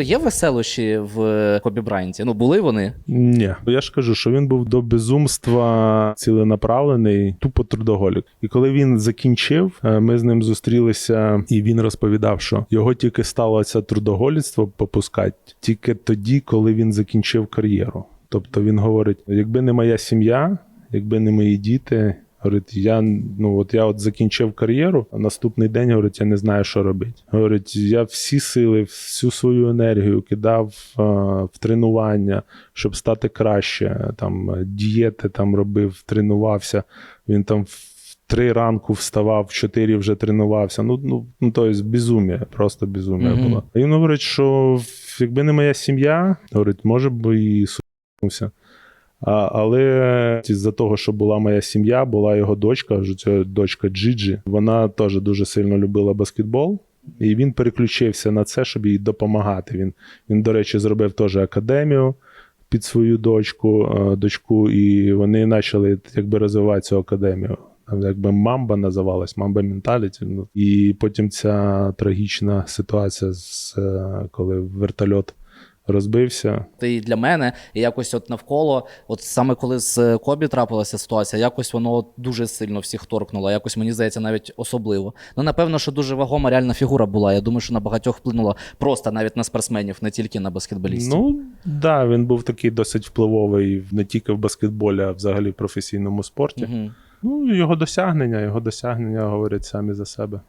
Є веселощі в Кобі Брайанті? Ну, були вони? Ні, я ж кажу, що він був до безумства ціленаправлений, тупо трудоголік. І коли він закінчив, е, ми з ним зустрілися, і він розповідав, що його тільки стало це трудоголіцтво попускати тільки тоді, коли він закінчив кар'єру. Тобто він говорить: якби не моя сім'я, якби не мої діти. Говорить, я ну от я от закінчив кар'єру, а наступний день говорить, я не знаю, що робити. Говорить, я всі сили, всю свою енергію кидав е, в тренування, щоб стати краще. Там дієти там робив, тренувався. Він там в три ранку вставав, в чотири вже тренувався. Ну, ну, ну то є безумія, просто безумія Мгм. було. І він говорить, що якби не моя сім'я, говорить, може б і сунувся. А, але з-за того, що була моя сім'я, була його дочка, ця дочка Джиджі, вона теж дуже сильно любила баскетбол. І він переключився на це, щоб їй допомагати. Він, він до речі, зробив теж академію під свою дочку, дочку, і вони почали якби розвивати цю академію. Якби мамба називалась, мамба менталіті. Ну, і потім ця трагічна ситуація, з, е, коли вертольот розбився. І для мене, і якось от навколо, от саме коли з Кобі трапилася ситуація, якось воно дуже сильно всіх торкнуло. Якось мені здається, навіть особливо. Ну, напевно, що дуже вагома реальна фігура була. Я думаю, що на багатьох вплинуло просто навіть на спортсменів, не тільки на баскетболістів. Ну, да, він був такий досить впливовий не тільки в баскетболі, а взагалі в професійному спорті. Угу. Ну, його досягнення, його досягнення говорять самі за себе.